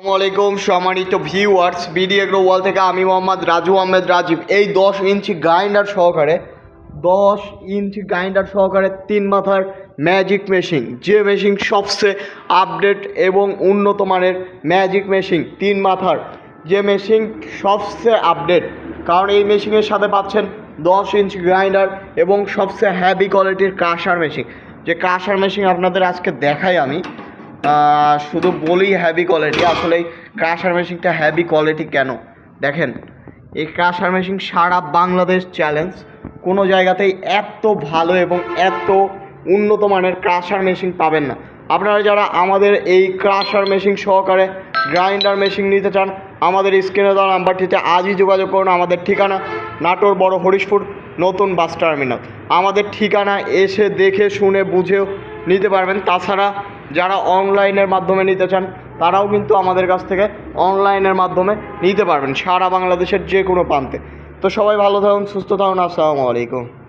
আসসালামু আলাইকুম, সম্মানিত ভিউয়ার্স বিডি এগ্রো ওয়াল থেকে আমি মোহাম্মদ রাজু আহমেদ রাজীব। এই দশ ইঞ্চি গ্রাইন্ডার সহকারে, দশ ইঞ্চি গ্রাইন্ডার সহকারে তিন মাথার ম্যাজিক মেশিন যে মেশিন সবচেয়ে আপডেট এবং উন্নত মানের ম্যাজিক মেশিন তিন মাথার। যে মেশিন সবচেয়ে আপডেট কারণ এই মেশিনের সাথে পাচ্ছেন দশ ইঞ্চি গ্রাইন্ডার এবং সবচেয়ে হ্যাভি কোয়ালিটির কাশার মেশিন যে কাশার মেশিন আপনাদের আজকে দেখাই আমি। শুধু বলি হ্যাভি কোয়ালিটি আসলে ক্রাশার মেশিনটা হ্যাভি কোয়ালিটি কেন? দেখেন, এই ক্রাশার মেশিন সারা বাংলাদেশ চ্যালেঞ্জ কোনো জায়গাতেই এত ভালো এবং এত উন্নত মানের ক্রাশার মেশিন পাবেন না। আপনারা যারা আমাদের এই ক্রাশার মেশিন সহকারে গ্রাইন্ডার মেশিন নিতে চান, আমাদের স্ক্রিনে দেওয়া নাম্বারটিতে আজই যোগাযোগ করুন, আমাদের ঠিকানা নাটোর বড় হরিশপুর, নতুন বাস টার্মিনাল আমাদের ঠিকানা এসে দেখে, শুনে, বুঝেও নিতে পারবেন। তাছাড়া যারা অনলাইনের মাধ্যমে নিতে চান, তারাও কিন্তু আমাদের কাছ থেকে অনলাইনের মাধ্যমে নিতে পারবেন সারা বাংলাদেশের যে কোনো প্রান্তে। তো সবাই ভালো থাকুন, সুস্থ থাকুন, আসসালামু আলাইকুম।